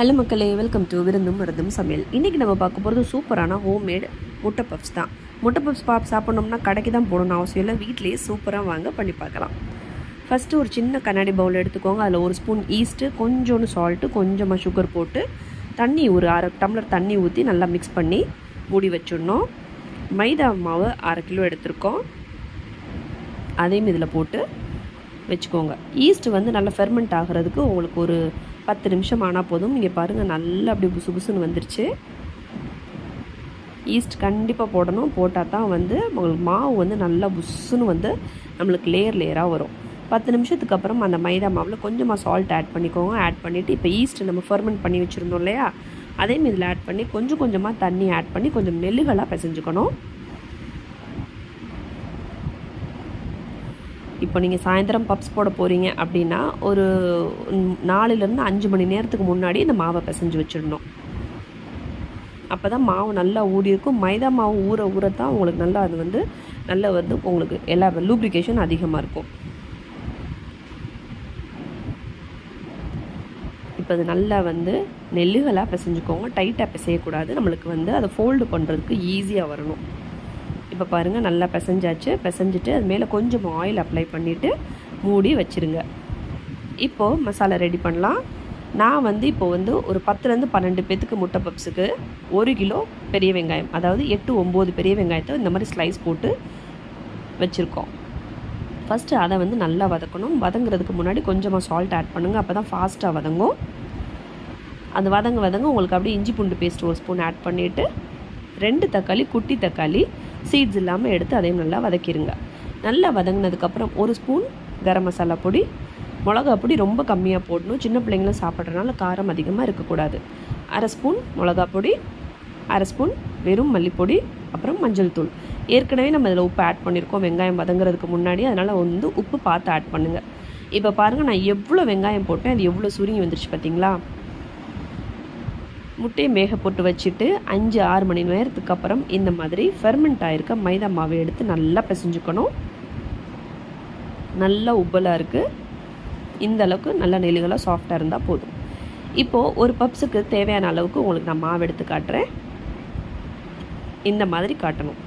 Hello மக்களே welcome to விருந்தும் மருந்தும் சமையல். இன்றைக்கி நம்ம பார்க்க போகிறது சூப்பரான ஹோம்மேட் முட்டை பப்ஸ் தான். முட்டை பப்ஸ் பாப் சாப்பிட்ணோம்னா கடைக்கு தான் போகணும்னு அவசியம் இல்லை. வீட்டிலேயே சூப்பராக வாங்க பண்ணி பார்க்கலாம். ஃபஸ்ட்டு ஒரு சின்ன கண்ணாடி பவுல் எடுத்துக்கோங்க. அதில் ஒரு ஸ்பூன் ஈஸ்ட்டு கொஞ்சோண்டு சால்ட்டு கொஞ்சமாக சுகர் போட்டு தண்ணி ஒரு அரை டம்ளர் தண்ணி ஊற்றி நல்லா மிக்ஸ் பண்ணி மூடி வச்சிடணும். மைதா மாவு அரை கிலோ எடுத்திருக்கோம். அதையும் இதில் போட்டு வச்சுக்கோங்க. ஈஸ்ட் வந்து நல்லா ஃபெர்மெண்ட் ஆகிறதுக்கு உங்களுக்கு ஒரு பத்து நிமிஷம் ஆனால் போதும். இங்கே பாருங்கள் நல்லா அப்படி புசு புசுன்னு வந்துருச்சு. ஈஸ்ட் கண்டிப்பாக போடணும். போட்டால் தான் வந்து உங்களுக்கு மாவு வந்து நல்லா புஸ்ஸுன்னு வந்து நம்மளுக்கு லேயர் லேயராக வரும். பத்து நிமிஷத்துக்கு அப்புறம் அந்த மைதா மாவில் கொஞ்சமாக சால்ட் ஆட் பண்ணிக்கோங்க. ஆட் பண்ணிவிட்டு இப்போ ஈஸ்ட் நம்ம ஃபர்மெண்ட் பண்ணி வச்சுருந்தோம் இல்லையா? அதையும் இதில் ஆட் பண்ணி கொஞ்சம் கொஞ்சமாக தண்ணி ஆட் பண்ணி கொஞ்சம் நெல்லுகளாக பிசைஞ்சுக்கணும். இப்போ நீங்கள் சாயந்தரம் பப்ஸ் போட போகிறீங்க அப்படின்னா ஒரு நாலுலேருந்து அஞ்சு மணி நேரத்துக்கு முன்னாடி இந்த மாவை பிசைஞ்சு வச்சிடணும். அப்போ தான் மாவு நல்லா ஊறி இருக்கும். மைதா மாவு ஊற ஊற தான் உங்களுக்கு நல்லா அது வந்து நல்லா வந்து உங்களுக்கு எல்லா லூப்ரிகேஷன் அதிகமாக இருக்கும். இப்போ அது நல்லா வந்து நெல்லுகளாக பிசைஞ்சுக்கோங்க. டைட்டாக பிசையக்கூடாது. நம்மளுக்கு வந்து அதை ஃபோல்டு பண்ணுறதுக்கு ஈஸியாக வரணும். இப்போ பாருங்கள் நல்லா பிசைஞ்சாச்சு. பிசைஞ்சிட்டு அது மேலே கொஞ்சம் ஆயில் அப்ளை பண்ணிவிட்டு மூடி வச்சுருங்க. இப்போது மசாலா ரெடி பண்ணலாம். நான் வந்து இப்போ வந்து ஒரு பத்துலேருந்து பன்னெண்டு பேத்துக்கு முட்டை பப்ஸுக்கு ஒரு கிலோ பெரிய வெங்காயம் அதாவது எட்டு ஒம்பது பெரிய வெங்காயத்தை இந்த மாதிரி ஸ்லைஸ் போட்டு வச்சுருக்கோம். ஃபஸ்ட்டு அதை வந்து நல்லா வதக்கணும். வதங்குறதுக்கு முன்னாடி கொஞ்சமாக சால்ட் ஆட் பண்ணுங்கள் அப்போ தான் ஃபாஸ்ட்டாக வதங்கும். அது வதங்க வதங்க உங்களுக்கு அப்படியே இஞ்சி பூண்டு பேஸ்ட் ஒரு ஸ்பூன் ஆட் பண்ணிவிட்டு ரெண்டு தக்காளி குட்டி தக்காளி சீட்ஸ் இல்லாமல் எடுத்து அதையும் நல்லா வதக்கிடுங்க நல்லா வதங்கினதுக்கப்புறம் ஒரு ஸ்பூன் கரம் மசாலா பொடி மிளகா பொடி ரொம்ப கம்மியாக போடணும். சின்ன பிள்ளைங்களும் சாப்பிட்றதுனால காரம் அதிகமாக இருக்கக்கூடாது. அரை ஸ்பூன் மிளகா பொடி அரை ஸ்பூன் வெறும் மல்லிப்பொடி அப்புறம் மஞ்சள் தூள். ஏற்கனவே நம்ம இதில் உப்பு ஆட் பண்ணியிருக்கோம். வெங்காயம் வதங்குறதுக்கு முன்னாடி அதனால் வந்து உப்பு பார்த்து ஆட் பண்ணுங்கள் இப்போ பாருங்கள் நான் எவ்வளோ வெங்காயம் போட்டேன் அது எவ்வளோ சுருங்கி வந்துருச்சு பார்த்தீங்களா முட்டையை மேக போட்டு வச்சுட்டு அஞ்சு ஆறு மணி நேரத்துக்கு அப்புறம் இந்த மாதிரி ஃபெர்மெண்ட் ஆகிருக்க மைதா மாவை எடுத்து நல்லா பிசைஞ்சுக்கணும். நல்லா உப்பலாக இருக்குது இந்த அளவுக்கு நல்ல நெல்லுகளாக சாஃப்டாக இருந்தால் போதும். இப்போது ஒரு பப்ஸுக்கு தேவையான அளவுக்கு உங்களுக்கு நான் மாவு எடுத்து காட்டுறேன். இந்த மாதிரி காட்டணும்.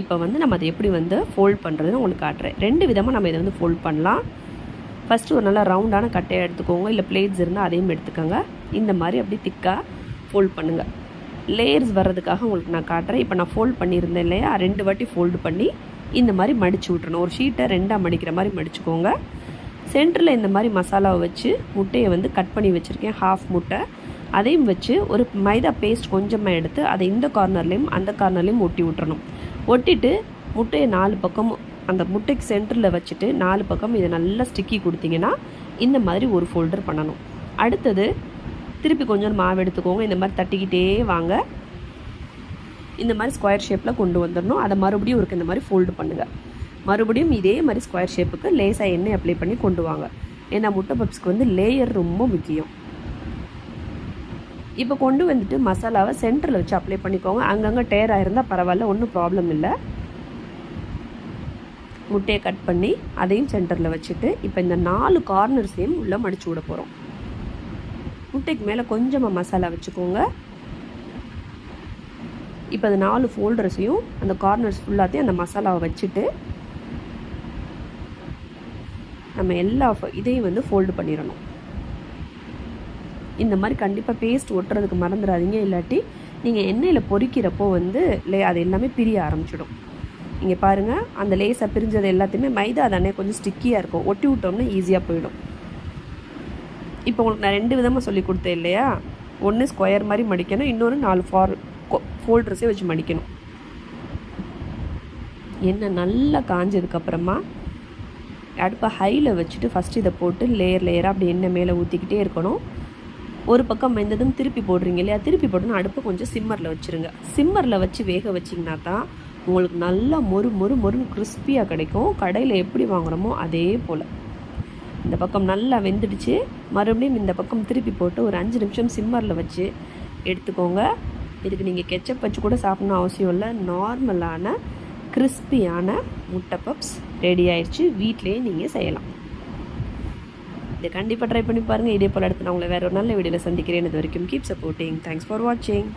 இப்போ வந்து நம்ம அதை எப்படி வந்து ஃபோல்ட் பண்ணுறதுன்னு உங்களுக்கு காட்டுறேன். ரெண்டு விதமாக நம்ம இதை வந்து ஃபோல்ட் பண்ணலாம். ஃபஸ்ட்டு ஒரு நல்லா ரவுண்டான கட்டையை எடுத்துக்கோங்க. இல்லை பிளேட்ஸ் இருந்தால் அதையும் எடுத்துக்கோங்க. இந்த மாதிரி அப்படி திக்காக ஃபோல்ட் பண்ணுங்கள் லேயர்ஸ் வர்றதுக்காக உங்களுக்கு நான் காட்டுறேன். இப்போ நான் ஃபோல்ட் பண்ணியிருந்தேன் இல்லையா? ரெண்டு வாட்டி ஃபோல்டு பண்ணி இந்த மாதிரி மடித்து விட்றணும் ஒரு ஷீட்டை ரெண்டாக மடிக்கிற மாதிரி மடிச்சுக்கோங்க. சென்டரில் இந்த மாதிரி மசாலாவை வச்சு முட்டையை வந்து கட் பண்ணி வச்சுருக்கேன். ஹாஃப் முட்டை. அதையும் வச்சு ஒரு மைதா பேஸ்ட் கொஞ்சமாக எடுத்து அதை இந்த கார்னர்லேயும் அந்த கார்னர்லேயும் ஒட்டி விட்டுறணும். ஒட்டிட்டு முட்டையை நாலு பக்கமும் அந்த முட்டைக்கு சென்டரில் வச்சுட்டு நாலு பக்கம் இதை நல்லா ஸ்டிக்கி கொடுத்தீங்கன்னா இந்த மாதிரி ஒரு ஃபோல்டர் பண்ணணும். அடுத்தது திருப்பி கொஞ்சம் மாவு எடுத்துக்கோங்க. இந்த மாதிரி தட்டிக்கிட்டே வாங்க. இந்த மாதிரி ஸ்கொயர் ஷேப்பில் கொண்டு வந்துடணும். அதை மறுபடியும் ஒரு இந்த மாதிரி ஃபோல்டு பண்ணுங்கள் மறுபடியும் இதே மாதிரி ஸ்கொயர் ஷேப்புக்கு லேசாக எண்ணெய் அப்ளை பண்ணி கொண்டு வாங்க. ஏன்னா முட்டை பப்ஸ்க்கு வந்து லேயர் ரொம்ப முக்கியம். இப்போ கொண்டு வந்துட்டு மசாலாவை சென்டரில் வச்சு அப்ளை பண்ணிக்கோங்க. அங்கங்கே டேராக ஆயிருந்தால் பரவாயில்ல ஒன்றும் ப்ராப்ளம் இல்லை. முட்டையை கட் பண்ணி அதையும் சென்டரில் வச்சுட்டு இப்போ இந்த நாலு கார்னர்ஸையும் உள்ளே மடிச்சு விட போகிறோம் முட்டைக்கு மேலே கொஞ்சமாக மசாலா வச்சுக்கோங்க. இப்போ அது நாலு ஃபோல்டர்ஸையும் அந்த கார்னர்ஸ் ஃபுல்லாத்தையும் அந்த மசாலாவை வச்சுட்டு நம்ம எல்லா இதையும் வந்து ஃபோல்டு பண்ணிடணும். இந்த மாதிரி கண்டிப்பாக பேஸ்ட் ஒட்டுறதுக்கு மறந்துடாதீங்க இல்லாட்டி நீங்கள் எண்ணெயில் பொறிக்கிறப்போ வந்து லே அது எல்லாமே பிரிய ஆரம்பிச்சிடும். இங்கே பாருங்கள் அந்த லேஸாக பிரிஞ்சது எல்லாத்தையுமே மைதா தானே கொஞ்சம் ஸ்டிக்கியாக இருக்கும். ஒட்டி விட்டோம்னா ஈஸியாக போயிடும். இப்போ உங்களுக்கு நான் ரெண்டு விதமாக சொல்லி கொடுத்தேன் இல்லையா? ஒன்று ஸ்கொயர் மாதிரி மடிக்கணும் இன்னொரு நாலு ஃபார் ஃபோல்டர்ஸே வச்சு மடிக்கணும். எண்ணெய் நல்லா காஞ்சதுக்கப்புறமா அடுப்பை ஹையில் வச்சுட்டு ஃபஸ்ட்டு இதை போட்டு லேயர் லேயராக அப்படி எண்ணெய் மேலே ஊற்றிக்கிட்டே இருக்கணும். ஒரு பக்கம் மெந்ததும் திருப்பி போடுறீங்க இல்லையா? திருப்பி போட்டோன்னா அடுப்பை கொஞ்சம் சிம்மரில் வச்சுருங்க. சிம்மரில் வச்சு வேக வச்சிங்கன்னா தான் உங்களுக்கு நல்லா மொறு மொறு மொறு கிறிஸ்பியாக கிடைக்கும். கடையில் எப்படி வாங்குகிறோமோ அதே போல். இந்த பக்கம் நல்லா வெந்துடுச்சு. மறுபடியும் இந்த பக்கம் திருப்பி போட்டு ஒரு அஞ்சு நிமிஷம் சிம்மரில் வச்சு எடுத்துக்கோங்க. இதுக்கு நீங்கள் கெச்சப் வச்சு கூட சாப்பிட்ணும் அவசியம் இல்லை. நார்மலான கிறிஸ்பியான முட்டை பப்ஸ் ரெடி ஆயிடுச்சு வீட்லேயே நீங்கள் செய்யலாம். இதை கண்டிப்பாக ட்ரை பண்ணி பாருங்கள் இதே போல் அடுத்து நான் உங்களை வேறு ஒரு நல்ல வீடியோவில் சந்திக்கிறேன். இது வரைக்கும் கீப் சப்போர்ட்டிங் தேங்க்ஸ் ஃபார் வாட்சிங்